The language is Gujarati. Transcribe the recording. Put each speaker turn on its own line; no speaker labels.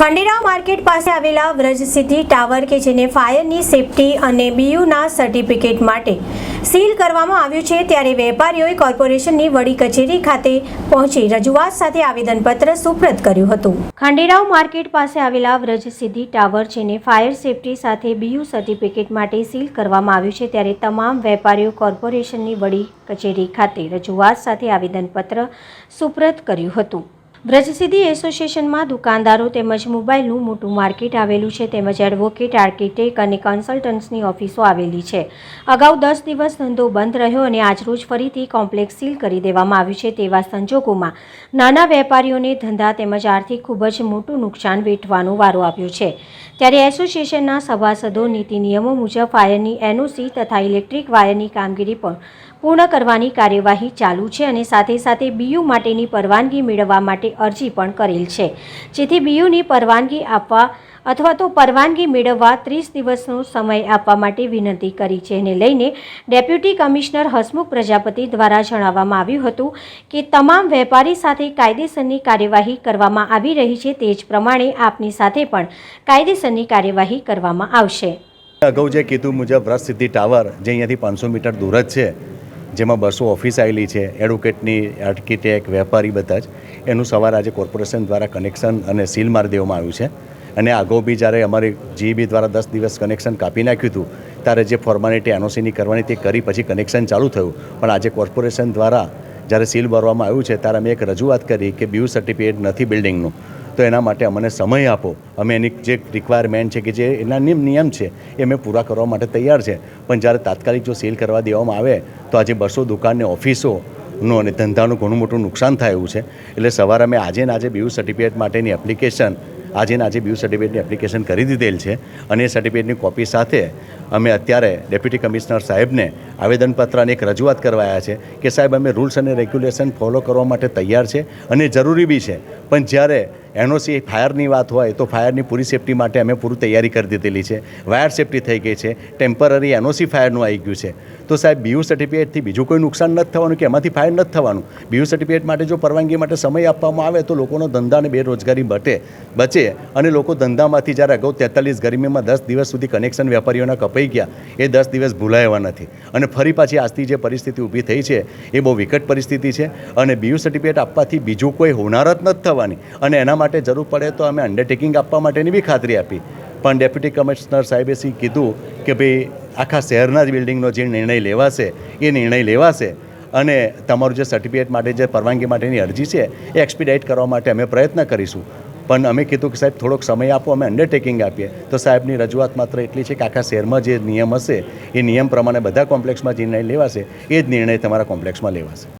ખંડેરાવ માર્કેટ પાસે આવેલા વ્રજ સિટી ટાવર કે જેને ફાયરની સેફટી અને બીયુના સર્ટિફિકેટ માટે સીલ કરવામાં આવ્યું છે, ત્યારે વેપારીઓએ કોર્પોરેશનની વડી કચેરી ખાતે પહોંચી રજૂઆત સાથે આવેદનપત્ર સુપ્રત કર્યું હતું. ખંડેરાવ માર્કેટ પાસે આવેલા વ્રજ સિદ્ધિ ટાવર જેને ફાયર સેફટી સાથે બીયુ સર્ટિફિકેટ માટે સીલ કરવામાં આવ્યું છે, ત્યારે તમામ વેપારીઓ કોર્પોરેશનની વડી કચેરી ખાતે રજૂઆત સાથે આવેદનપત્ર સુપ્રત કર્યું હતું. વ્રજસિદ્ધિ એસોસિએશનમાં દુકાનદારો તેમજ મોબાઈલનું મોટું માર્કેટ આવેલું છે તેમજ એડવોકેટ, આર્કિટેક્ટ અને કન્સલ્ટન્ટ્સની ઓફિસો આવેલી છે. અગાઉ દસ દિવસ ધંધો બંધ રહ્યો અને આજરોજ ફરીથી કોમ્પ્લેક્સ સીલ કરી દેવામાં આવ્યું છે તેવા સંજોગોમાં નાના વેપારીઓને ધંધા તેમજ આર્થિક ખૂબ જ મોટું નુકસાન વેઠવાનો વારો આવ્યો છે. ત્યારે એસોસિએશનના સભાસદો નીતિ નિયમો મુજબ ફાયરની એનઓસી તથા ઇલેક્ટ્રિક વાયરની કામગીરી પણ પૂર્ણ કરવાની કાર્યવાહી ચાલુ છે અને સાથે સાથે બીયુ માટેની પરવાનગી મેળવવા માટે અરજી પણ કરેલ છે. જેથી બીયુની પરવાનગી આપવા અથવા તો પરવાનગી મેળવવા ત્રીસ દિવસનો સમય આપવા માટે વિનંતી કરી છે. એને લઈને ડેપ્યુટી કમિશનર હસમુખ પ્રજાપતિ દ્વારા જણાવવામાં આવ્યું હતું કે તમામ વેપારી સાથે કાયદેસરની કાર્યવાહી કરવામાં આવી રહી છે. તે જ પ્રમાણે આપની સાથે પણ કાયદેસરની કાર્યવાહી કરવામાં આવશે.
અગાઉ જે કીધું મુજબ રસ સિદ્ધિ ટાવર, જે અહીંયાથી પાંચસો મીટર દૂર જ છે જેમાં બસો ઓફિસ આવેલી છે, એડવોકેટની, આર્કિટેક્ટ, વેપારી બધા જ. એનું સવાર આજે કોર્પોરેશન દ્વારા કનેક્શન અને સીલ મારી દેવામાં આવ્યું છે. અને અગાઉ બી જ્યારે અમારી જીબી દ્વારા દસ દિવસ કનેક્શન કાપી નાખ્યું હતું, ત્યારે જે ફોર્માલિટી એનઓસીની કરવાની તે કરી પછી કનેક્શન ચાલુ થયું. પણ આજે કોર્પોરેશન દ્વારા જ્યારે સીલ ભરવામાં આવ્યું છે, ત્યારે અમે એક રજૂઆત કરી કે બ્યુ સર્ટિફિકેટ નથી બિલ્ડિંગનું. તો એના માટે અમને સમય આપો. અમે એની જે રિક્વાયરમેન્ટ છે કે જે એના નિયમ નિયમ છે એ અમે પૂરા કરવા માટે તૈયાર છે. પણ જ્યારે તાત્કાલિક જો સીલ કરવા દેવામાં આવે, તો આજે બસો દુકાનને ઓફિસોનું અને ધંધાનું ઘણું મોટું નુકસાન થાય છે. એટલે સવારે અમે આજે ને આજે બીયુ સર્ટિફિકેટ માટેની એપ્લિકેશન આજે ને આજે બીયુ સર્ટિફિકેટની એપ્લિકેશન કરી દીધેલ છે. અને એ સર્ટિફિકેટની કોપી સાથે અમે અત્યારે ડેપ્યુટી કમિશનર સાહેબને આવેદનપત્ર અને એક રજૂઆત કરવાયા છે કે સાહેબ, અમે રૂલ્સ અને રેગ્યુલેશન ફોલો કરવા માટે તૈયાર છે અને જરૂરી બી છે. પણ જ્યારે એનઓસી ફાયરની વાત હોય તો ફાયરની પૂરી સેફટી માટે અમે પૂરી તૈયારી કરી દીધેલી છે. વાયર સેફટી થઈ ગઈ છે. ટેમ્પરરી એનઓસી ફાયરનું આવી ગયું છે. તો સાહેબ, બીયુ સર્ટિફિકેટથી બીજું કોઈ નુકસાન નથી થવાનું કે એમાંથી ફાયર નથી થવાનું? બીયુ સર્ટિફિકેટ માટે જો પરવાનગી માટે સમય આપવામાં આવે તો લોકોનો ધંધા અને બેરોજગારી બટે, બચે અને લોકો ધંધામાંથી જ્યારે અગાઉ તેતાલીસ ગરમીમાં દસ દિવસ સુધી કનેક્શન વેપારીઓના કપાઈ ગયા. એ દસ દિવસ ભૂલાય એવા નથી. અને ફરી પાછી આજથી જે પરિસ્થિતિ ઊભી થઈ છે, એ બહુ વિકટ પરિસ્થિતિ છે. અને બીયુ સર્ટિફિકેટ આપવાથી બીજું કોઈ હોનારત નથી થવાની. અને એના માટે જરૂર પડે તો અમે અંડરટેકિંગ આપવા માટેની બી ખાતરી આપી. પણ ડેપ્યુટી કમિશનર સાહેબે સી કીધું કે ભાઈ, આખા શહેરના જ બિલ્ડિંગનો જે નિર્ણય લેવાશે, એ નિર્ણય લેવાશે. અને તમારું જે સર્ટિફિકેટ માટે જે પરવાનગી માટેની અરજી છે, એ એક્સપીડાઇટ કરવા માટે અમે પ્રયત્ન કરીશું. પણ અમે કીધું કે સાહેબ, થોડોક સમય આપો, અમે અંડરટેકિંગ આપીએ. તો સાહેબની રજૂઆત માત્ર એટલી છે કે આખા શહેરમાં જે નિયમ હશે, એ નિયમ પ્રમાણે બધા કોમ્પ્લેક્સમાં જે નિર્ણય લેવાશે, એ જ નિર્ણય તમારા કોમ્પ્લેક્સમાં લેવાશે.